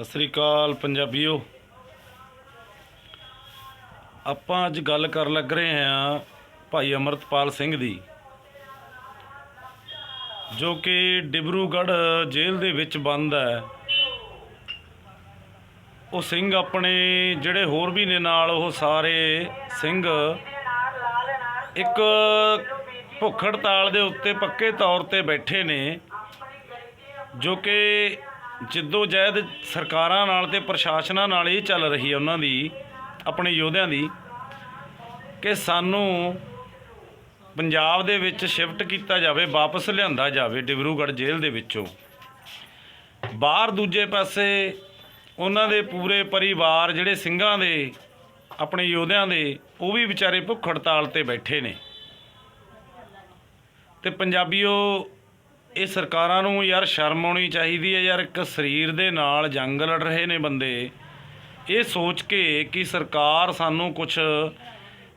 ਸਤਿ ਸ੍ਰੀ ਅਕਾਲ ਪੰਜਾਬੀਓ। ਆਪਾਂ ਅੱਜ ਗੱਲ ਕਰਨ ਲੱਗ ਰਹੇ ਹਾਂ ਭਾਈ ਅਮਰਤਪਾਲ ਸਿੰਘ ਦੀ, ਜੋ ਕਿ ਡਿਬਰੂਗੜ੍ਹ ਜੇਲ੍ਹ ਦੇ ਵਿੱਚ ਬੰਦ ਹੈ। ਉਹ ਸਿੰਘ ਆਪਣੇ ਜਿਹੜੇ ਹੋਰ ਵੀ ਨੇ ਨਾਲ, ਉਹ ਸਾਰੇ ਸਿੰਘ ਇੱਕ ਭੁੱਖ ਹੜਤਾਲ ਦੇ ਉੱਤੇ ਪੱਕੇ ਤੌਰ ਤੇ ਬੈਠੇ ਨੇ, ਜੋ ਕਿ ਜਿੱਦੋ ਜਹਿਦ ਸਰਕਾਰਾਂ ਨਾਲ ਤੇ ਪ੍ਰਸ਼ਾਸਨਾਂ ਨਾਲ ਇਹ ਚੱਲ ਰਹੀ ਹੈ ਉਹਨਾਂ ਦੀ, ਆਪਣੇ ਯੋਧਿਆਂ ਦੀ, ਕਿ ਸਾਨੂੰ ਪੰਜਾਬ ਦੇ ਵਿੱਚ ਸ਼ਿਫਟ ਕੀਤਾ ਜਾਵੇ, ਵਾਪਸ ਲਿਆਂਦਾ ਜਾਵੇ ਡਿਬਰੂਗੜ੍ਹ ਜੇਲ੍ਹ ਦੇ ਵਿੱਚੋਂ। ਬਾਹਰ ਦੂਜੇ ਪਾਸੇ ਉਹਨਾਂ ਦੇ ਪੂਰੇ ਪਰਿਵਾਰ ਜਿਹੜੇ ਸਿੰਘਾਂ ਦੇ, ਆਪਣੇ ਯੋਧਿਆਂ ਦੇ, ਉਹ ਵੀ ਵਿਚਾਰੇ ਭੁੱਖ ਹੜਤਾਲ ਤੇ ਬੈਠੇ ਨੇ। ਤੇ ਪੰਜਾਬੀਓ ਇਹ ਸਰਕਾਰਾਂ ਨੂੰ ਯਾਰ ਸ਼ਰਮ ਆਉਣੀ ਚਾਹੀਦੀ ਹੈ ਯਾਰ, ਇੱਕ ਸਰੀਰ ਦੇ ਨਾਲ ਜੰਗ ਲੜ ਰਹੇ ਨੇ ਬੰਦੇ। ਇਹ ਸੋਚ ਕੇ ਕਿ ਸਰਕਾਰ ਸਾਨੂੰ ਕੁਝ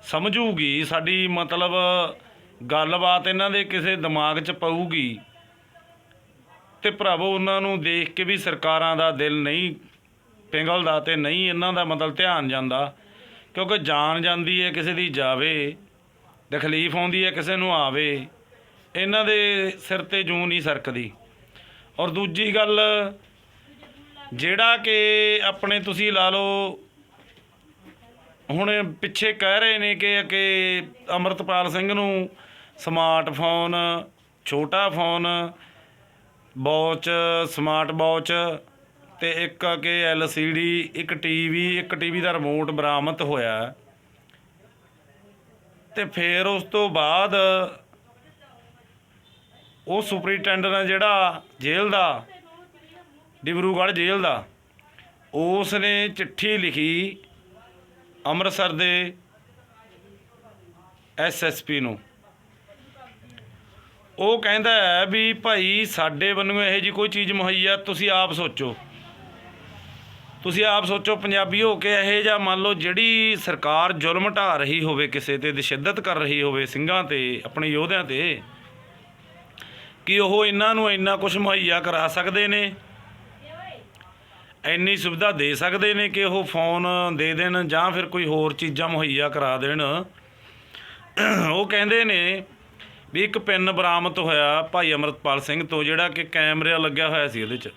ਸਮਝੂਗੀ, ਸਾਡੀ ਮਤਲਬ ਗੱਲਬਾਤ ਇਹਨਾਂ ਦੇ ਕਿਸੇ ਦਿਮਾਗ 'ਚ ਪਊਗੀ, ਤੇ ਭਰਾਵੋ ਉਹਨਾਂ ਨੂੰ ਦੇਖ ਕੇ ਵੀ ਸਰਕਾਰਾਂ ਦਾ ਦਿਲ ਨਹੀਂ ਪਿੰਗਲਦਾ ਤੇ ਨਹੀਂ ਇਹਨਾਂ ਦਾ ਮਤਲਬ ਧਿਆਨ ਜਾਂਦਾ, ਕਿਉਂਕਿ ਜਾਨ ਜਾਂਦੀ ਹੈ ਕਿਸੇ ਦੀ ਜਾਵੇ, ਤਕਲੀਫ ਆਉਂਦੀ ਹੈ ਕਿਸੇ ਨੂੰ ਆਵੇ। ਇਹਨਾਂ ਦੇ ਸਿਰ ਤੇ ਜੂੰ ਨਹੀਂ ਸਰਕਦੀ। ਔਰ ਦੂਜੀ ਗੱਲ, ਜਿਹੜਾ ਕਿ ਆਪਣੇ ਤੁਸੀਂ ਲਾ ਲਓ, ਹੁਣ ਪਿੱਛੇ ਕਹਿ ਰਹੇ ਨੇ ਕਿ ਕਿ ਅਮਰਤਪਾਲ ਸਿੰਘ ਨੂੰ ਸਮਾਰਟਫੋਨ ਛੋਟਾ ਫੋਨ, ਵਾਚ, ਸਮਾਰਟ ਵਾਚ ਤੇ ਇੱਕ ਕਿ LCD ਇੱਕ ਟੀਵੀ ਇੱਕ ਟੀਵੀ ਦਾ ਰਿਮੋਟ ਬਰਾਮਦ ਹੋਇਆ। ਤੇ ਫਿਰ ਉਸ ਤੋਂ ਬਾਅਦ ਉਹ ਸੁਪਰੀਟੈਂਡੈਂਟ ਹੈ ਜਿਹੜਾ ਜੇਲ੍ਹ ਦਾ ਡਿਬਰੂਗੜ੍ਹ ਜੇਲ੍ਹ ਦਾ। ਉਸ ਨੇ ਚਿੱਠੀ ਲਿਖੀ ਅੰਮ੍ਰਿਤਸਰ ਦੇ ਐਸਐਸਪੀ ਨੂੰ। ਉਹ ਕਹਿੰਦਾ ਹੈ ਵੀ ਭਾਈ ਸਾਡੇ ਵੱਲੋਂ ਇਹੋ ਜੀ ਕੋਈ ਚੀਜ਼ ਮੁਹੱਈਆ, ਤੁਸੀਂ ਆਪ ਸੋਚੋ। ਤੁਸੀਂ ਆਪ ਸੋਚੋ ਪੰਜਾਬੀ ਹੋ ਕੇ ਇਹ ਜਾਂ ਮੰਨ ਲਓ ਜਿਹੜੀ ਸਰਕਾਰ ਜ਼ੁਲਮ ਢਾ ਰਹੀ ਹੋਵੇ ਕਿਸੇ ਤੇ ਤਸ਼ੱਦਦ ਕਰ ਰਹੀ ਹੋਵੇ ਸਿੰਘਾਂ ਤੇ, ਆਪਣੇ ਯੋਧਿਆਂ ਤੇ ਕਿ ਉਹ ਇਹਨਾਂ ਨੂੰ ਇੰਨਾ ਕੁਝ ਮੁਹੱਈਆ ਕਰਾ ਸਕਦੇ ਨੇ? ਇੰਨੀ ਸੁਵਿਧਾ ਦੇ ਸਕਦੇ ਨੇ ਕਿ ਉਹ ਫੋਨ ਦੇ ਦੇਣ ਜਾਂ ਫਿਰ ਕੋਈ ਹੋਰ ਚੀਜ਼ਾਂ ਮੁਹੱਈਆ ਕਰਾ ਦੇਣ? ਉਹ ਕਹਿੰਦੇ ਨੇ ਵੀ ਇੱਕ ਪਿੰਨ ਬਰਾਮਦ ਹੋਇਆ ਭਾਈ ਅਮਰਤਪਾਲ ਸਿੰਘ ਤੋਂ, ਜਿਹੜਾ ਕਿ ਕੈਮਰਾ ਲੱਗਿਆ ਹੋਇਆ ਸੀ ਉਹਦੇ 'ਚ।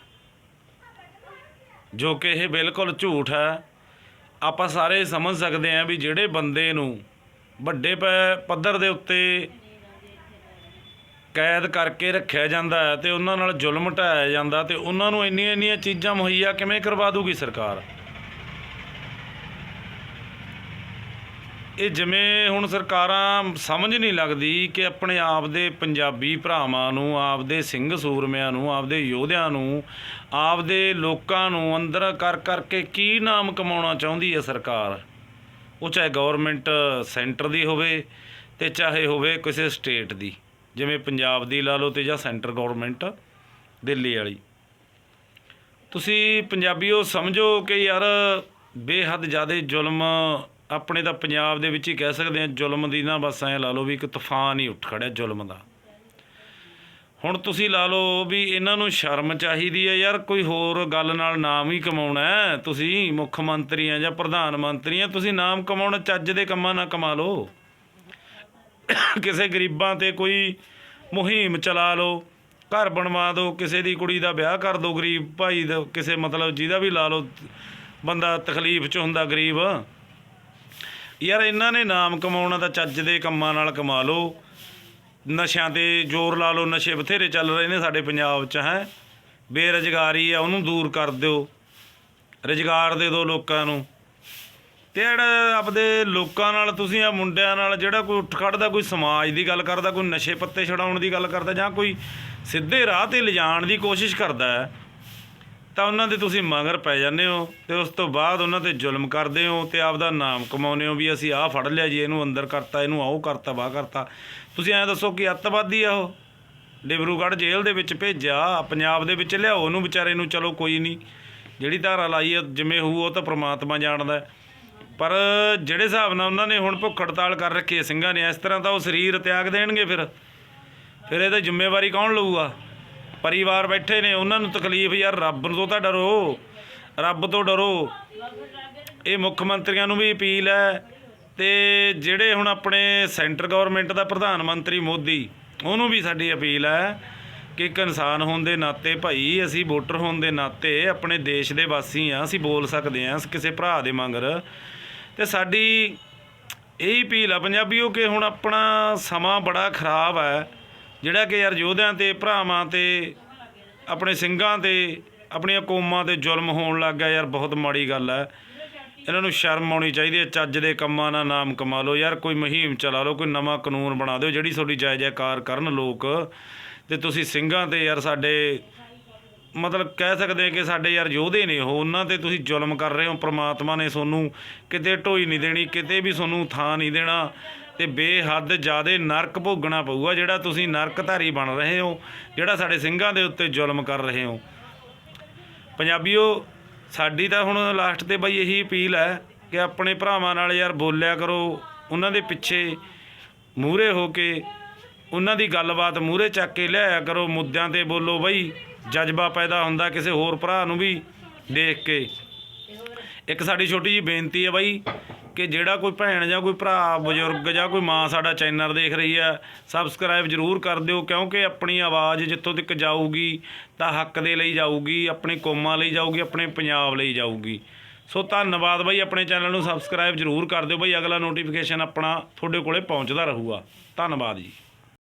ਜੋ ਕਿ ਇਹ ਬਿਲਕੁਲ ਝੂਠ ਹੈ। ਆਪਾਂ ਸਾਰੇ ਸਮਝ ਸਕਦੇ ਹਾਂ ਵੀ ਜਿਹੜੇ ਬੰਦੇ ਨੂੰ ਵੱਡੇ ਪ- ਪੱਧਰ ਦੇ ਉੱਤੇ ਕੈਦ ਕਰਕੇ ਰੱਖਿਆ ਜਾਂਦਾ ਹੈ ਤੇ ਉਹਨਾਂ ਨਾਲ ਜ਼ੁਲਮ ਢਾਇਆ ਜਾਂਦਾ ਤੇ ਉਹਨਾਂ ਨੂੰ ਇੰਨੀਆਂ ਇੰਨੀਆਂ ਚੀਜ਼ਾਂ ਮੁਹੱਈਆ ਕਿਵੇਂ ਕਰਵਾ ਦੂਗੀ ਸਰਕਾਰ? ਇਹ ਜਿਵੇਂ ਹੁਣ ਸਰਕਾਰਾਂ ਸਮਝ ਨਹੀਂ ਲੱਗਦੀ ਕਿ ਆਪਣੇ ਆਪ ਦੇ ਪੰਜਾਬੀ ਭਰਾਵਾਂ ਨੂੰ, ਆਪਦੇ ਸਿੰਘ ਸੂਰਮਿਆਂ ਨੂੰ, ਆਪਦੇ ਯੋਧਿਆਂ ਨੂੰ, ਆਪਦੇ ਲੋਕਾਂ ਨੂੰ ਅੰਦਰ ਕਰ ਕਰਕੇ ਕੀ ਨਾਮ ਕਮਾਉਣਾ ਚਾਹੁੰਦੀ ਹੈ ਸਰਕਾਰ? ਉਹ ਚਾਹੇ ਗਵਰਨਮੈਂਟ ਸੈਂਟਰ ਦੀ ਹੋਵੇ ਤੇ ਚਾਹੇ ਹੋਵੇ ਕਿਸੇ ਸਟੇਟ ਦੀ। ਜਿਵੇਂ ਪੰਜਾਬ ਦੀ ਲਾ ਲਓ ਤੇ ਜਾਂ ਸੈਂਟਰ ਗਵਰਨਮੈਂਟ, ਦਿੱਲੀ ਵਾਲੀ। ਤੁਸੀਂ ਪੰਜਾਬੀਓ ਸਮਝੋ ਕਿ ਯਾਰ ਬੇਹੱਦ ਜ਼ਿਆਦਾ ਜ਼ੁਲਮ ਆਪਣੇ ਤਾਂ ਪੰਜਾਬ ਦੇ ਵਿੱਚ ਹੀ ਕਹਿ ਸਕਦੇ ਆ ਜ਼ੁਲਮ ਦੀ ਨਾ ਬਸ ਐ ਲਾ ਲਓ ਵੀ ਇੱਕ ਤੂਫਾਨ ਹੀ ਉੱਠ ਖੜਿਆ ਜ਼ੁਲਮ ਦਾ। ਹੁਣ ਤੁਸੀਂ ਲਾ ਲਓ ਵੀ ਇਹਨਾਂ ਨੂੰ ਸ਼ਰਮ ਚਾਹੀਦੀ ਹੈ ਯਾਰ, ਕੋਈ ਹੋਰ ਗੱਲ ਨਾਲ ਨਾਮ ਹੀ ਕਮਾਉਣਾ ਤੁਸੀਂ ਮੁੱਖ ਮੰਤਰੀ ਆ ਜਾਂ ਪ੍ਰਧਾਨ ਮੰਤਰੀ ਆ ਤੁਸੀਂ ਨਾਮ ਕਮਾਉਣਾ, ਚੱਜ ਦੇ ਕੰਮਾਂ ਨਾਲ ਕਮਾ ਲਓ। ਕਿਸੇ ਗਰੀਬਾਂ ਤੇ ਕੋਈ ਮੁਹਿੰਮ ਚਲਾ ਲਓ, ਘਰ ਬਣਵਾ ਦਿਓ, ਕਿਸੇ ਦੀ ਕੁੜੀ ਦਾ ਵਿਆਹ ਕਰ ਦਿਓ, ਗਰੀਬ ਭਾਈ ਦਾ ਕਿਸੇ ਮਤਲਬ ਜਿਹਦਾ ਵੀ ਲਾ ਲਓ, ਬੰਦਾ ਤਕਲੀਫ 'ਚ ਹੁੰਦਾ ਗਰੀਬ। ਯਾਰ ਇਹਨਾਂ ਨੇ ਨਾਮ ਕਮਾਉਣਾ ਤਾਂ ਚੱਜ ਦੇ ਕੰਮਾਂ ਨਾਲ ਕਮਾ ਲਓ। ਨਸ਼ਿਆਂ ਤੇ ਜ਼ੋਰ ਲਾ ਲਓ, ਨਸ਼ੇ ਬਥੇਰੇ ਚੱਲ ਰਹੇ ਨੇ ਸਾਡੇ ਪੰਜਾਬ 'ਚ, ਹੈ। ਬੇਰੁਜ਼ਗਾਰੀ ਆ, ਉਹਨੂੰ ਦੂਰ ਕਰ ਦਿਓ। ਰੁਜ਼ਗਾਰ ਦੇ ਦਿਓ ਲੋਕਾਂ ਨੂੰ। ਤੇ ਜਿਹੜਾ ਆਪਦੇ ਲੋਕਾਂ ਨਾਲ, ਤੁਸੀਂ ਆ ਮੁੰਡਿਆਂ ਨਾਲ ਜਿਹੜਾ ਕੋਈ ਉੱਠ ਖੜਦਾ, ਕੋਈ ਸਮਾਜ ਦੀ ਗੱਲ ਕਰਦਾ, ਕੋਈ ਨਸ਼ੇ ਪੱਤੇ ਛਡਾਉਣ ਦੀ ਗੱਲ ਕਰਦਾ ਜਾਂ ਕੋਈ ਸਿੱਧੇ ਰਾਹ ਤੇ ਲਿਜਾਣ ਦੀ ਕੋਸ਼ਿਸ਼ ਕਰਦਾ ਹੈ, ਤਾਂ ਉਹਨਾਂ ਦੇ ਤੁਸੀਂ ਮਗਰ ਪੈ ਜਾਂਦੇ ਹੋ ਤੇ ਉਸ ਤੋਂ ਬਾਅਦ ਉਹਨਾਂ ਤੇ ਜ਼ੁਲਮ ਕਰਦੇ ਹੋ ਤੇ ਆਪਦਾ ਨਾਮ ਕਮਾਉਂਦੇ ਹੋ ਵੀ ਅਸੀਂ ਆਹ ਫੜ ਲਿਆ ਜੀ, ਇਹਨੂੰ ਅੰਦਰ ਕਰਤਾ, ਇਹਨੂੰ ਆਹ ਕਰਤਾ, ਵਾਹ ਕਰਤਾ। ਤੁਸੀਂ ਐਂ ਦੱਸੋ ਕਿ ਅੱਤਵਾਦੀ ਆ ਉਹ? ਡਿਬਰੂਗੜ੍ਹ ਜੇਲ੍ਹ ਦੇ ਵਿੱਚ ਭੇਜਿਆ, ਪੰਜਾਬ ਦੇ ਵਿੱਚ ਲਿਆਓ, ਉਹਨੂੰ ਵਿਚਾਰੇ ਨੂੰ ਚਲੋ ਕੋਈ ਨਹੀਂ। ਜਿਹੜੀ ਧਾਰਾ ਲਾਈ ਹੈ ਜਿਵੇਂ ਹੋਊ ਉਹ ਤਾਂ ਪ੍ਰਮਾਤਮਾ ਜਾਣਦਾ ਹੈ। ਪਰ ਜਿਹੜੇ ਹਿਸਾਬ ਨਾਲ ਉਹਨਾਂ ਨੇ ਹੁਣ ਭੁੱਖ ਹੜਤਾਲ ਕਰ ਰੱਖੀ ਹੈ ਸਿੰਘਾਂ ਨੇ, ਇਸ ਤਰ੍ਹਾਂ ਤਾਂ ਉਹ ਸਰੀਰ ਤਿਆਗ ਦੇਣਗੇ ਫਿਰ। ਫਿਰ ਇਹਦਾ ਜ਼ਿੰਮੇਵਾਰੀ ਕੌਣ ਲਊਗਾ? ਪਰਿਵਾਰ ਬੈਠੇ ਨੇ, ਉਹਨਾਂ ਨੂੰ ਤਕਲੀਫ ਯਾਰ, ਰੱਬ ਤੋਂ ਤਾਂ ਡਰੋ। ਰੱਬ ਤੋਂ ਡਰੋ। ਇਹ ਮੁੱਖ ਮੰਤਰੀਆਂ ਨੂੰ ਵੀ ਅਪੀਲ ਹੈ ਤੇ ਜਿਹੜੇ ਹੁਣ ਆਪਣੇ ਸੈਂਟਰ ਗਵਰਨਮੈਂਟ ਦਾ ਪ੍ਰਧਾਨ ਮੰਤਰੀ ਮੋਦੀ, ਉਹਨੂੰ ਵੀ ਸਾਡੀ ਅਪੀਲ ਹੈ ਕਿ ਇੱਕ ਇਨਸਾਨ ਹੋਣ ਦੇ ਨਾਤੇ ਭਾਈ, ਅਸੀਂ ਵੋਟਰ ਹੋਣ ਦੇ ਨਾਤੇ ਆਪਣੇ ਦੇਸ਼ ਦੇ ਵਾਸੀ ਆ ਅਸੀਂ ਬੋਲ ਸਕਦੇ ਆ ਕਿਸੇ ਭਰਾ ਦੇ ਮੰਗਰ। ਤੇ ਸਾਡੀ ਇਹ ਅਪੀਲ ਆ ਪੰਜਾਬੀਓ ਕਿ ਹੁਣ ਆਪਣਾ ਸਮਾਂ ਬੜਾ ਖਰਾਬ ਹੈ। ਜਿਹੜਾ ਕਿ ਯਾਰ ਯੋਧਿਆਂ ਤੇ, ਭਰਾਵਾਂ ਤੇ, ਆਪਣੇ ਸਿੰਘਾਂ ਤੇ, ਆਪਣੀਆਂ ਕੌਮਾਂ ਤੇ ਜ਼ੁਲਮ ਹੋਣ ਲੱਗ ਗਿਆ ਯਾਰ, ਬਹੁਤ ਮਾੜੀ ਗੱਲ ਹੈ। ਇਹਨਾਂ ਨੂੰ ਸ਼ਰਮ ਆਉਣੀ ਚਾਹੀਦੀ ਹੈ, ਚੱਜ ਦੇ ਕੰਮਾਂ ਨਾਲ ਨਾਮ ਕਮਾ ਲਓ। ਯਾਰ ਕੋਈ ਮੁਹਿੰਮ ਚਲਾ ਲਓ, ਕੋਈ ਨਵਾਂ ਕਾਨੂੰਨ ਬਣਾ ਦਿਓ, ਜਿਹੜੀ ਤੁਹਾਡੀ ਜਾਇ ਜੈਕਾਰ ਕਰਨ ਲੋਕ ਤੇ ਤੁਸੀਂ ਸਿੰਘਾਂ ਤੇ ਯਾਰ ਸਾਡੇ ਮਤਲਬ ਕਹਿ ਸਕਦੇ ਕਿ ਸਾਡੇ ਯਾਰ ਯੋਧੇ ਨੇ ਉਹ, ਉਹਨਾਂ ਤੇ ਤੁਸੀਂ ਜ਼ੁਲਮ ਕਰ ਰਹੇ ਹੋ, ਪ੍ਰਮਾਤਮਾ ਨੇ ਤੁਹਾਨੂੰ ਕਿਤੇ ਢੋਈ ਨਹੀਂ ਦੇਣੀ, ਕਿਤੇ ਵੀ ਤੁਹਾਨੂੰ ਥਾਂ ਨਹੀਂ ਦੇਣਾ ਤੇ ਬੇਹੱਦ ਜ਼ਿਆਦੇ ਨਰਕ ਭੋਗਣਾ ਪਊਗਾ ਜਿਹੜਾ ਤੁਸੀਂ ਨਰਕਧਾਰੀ ਬਣ ਰਹੇ ਹੋ, ਜਿਹੜਾ ਸਾਡੇ ਸਿੰਘਾਂ ਦੇ ਉੱਤੇ ਜ਼ੁਲਮ ਕਰ ਰਹੇ ਹੋ। ਪੰਜਾਬੀਓ, ਸਾਡੀ ਤਾਂ ਹੁਣ ਲਾਸਟ ਤੇ ਬਈ ਇਹੀ ਅਪੀਲ ਹੈ ਕਿ ਆਪਣੇ ਭਰਾਵਾਂ ਨਾਲ ਯਾਰ ਬੋਲਿਆ ਕਰੋ, ਉਹਨਾਂ ਦੇ ਪਿੱਛੇ ਮੂਹਰੇ ਹੋ ਕੇ, ਉਹਨਾਂ ਦੀ ਗੱਲਬਾਤ ਮੂਹਰੇ ਚੱਕ ਕੇ ਲਿਆਇਆ ਕਰੋ, ਮੁੱਦਿਆਂ ਤੇ ਬੋਲੋ ਬਈ ਜਜ਼ਬਾ ਪੈਦਾ ਹੁੰਦਾ ਕਿਸੇ ਹੋਰ ਭਰਾ ਨੂੰ ਵੀ ਦੇਖ ਕੇ। ਇੱਕ ਸਾਡੀ ਛੋਟੀ ਜੀ ਬੇਨਤੀ ਹੈ ਬਾਈ ਕਿ ਜਿਹੜਾ ਕੋਈ ਭੈਣ ਜਾਂ ਕੋਈ ਭਰਾ, ਬਜ਼ੁਰਗ ਜਾਂ ਕੋਈ ਮਾਂ ਸਾਡਾ ਚੈਨਲ ਦੇਖ ਰਹੀ ਹੈ ਸਬਸਕ੍ਰਾਈਬ ਜਰੂਰ ਕਰ ਦਿਓ ਕਿਉਂਕਿ ਆਪਣੀ ਆਵਾਜ਼ ਜਿੱਥੋਂ ਤੱਕ ਜਾਊਗੀ ਤਾਂ ਹੱਕ ਦੇ ਲਈ ਜਾਊਗੀ, ਆਪਣੀ ਕੌਮਾਂ ਲਈ ਜਾਊਗੀ, ਆਪਣੇ ਪੰਜਾਬ ਲਈ ਜਾਊਗੀ। ਸੋ ਧੰਨਵਾਦ ਬਾਈ, ਆਪਣੇ ਚੈਨਲ ਨੂੰ ਸਬਸਕ੍ਰਾਈਬ ਜਰੂਰ ਕਰ ਦਿਓ ਬਾਈ, ਅਗਲਾ ਨੋਟੀਫਿਕੇਸ਼ਨ ਆਪਣਾ ਤੁਹਾਡੇ ਕੋਲੇ ਪਹੁੰਚਦਾ ਰਹੂਗਾ। ਧੰਨਵਾਦ ਜੀ।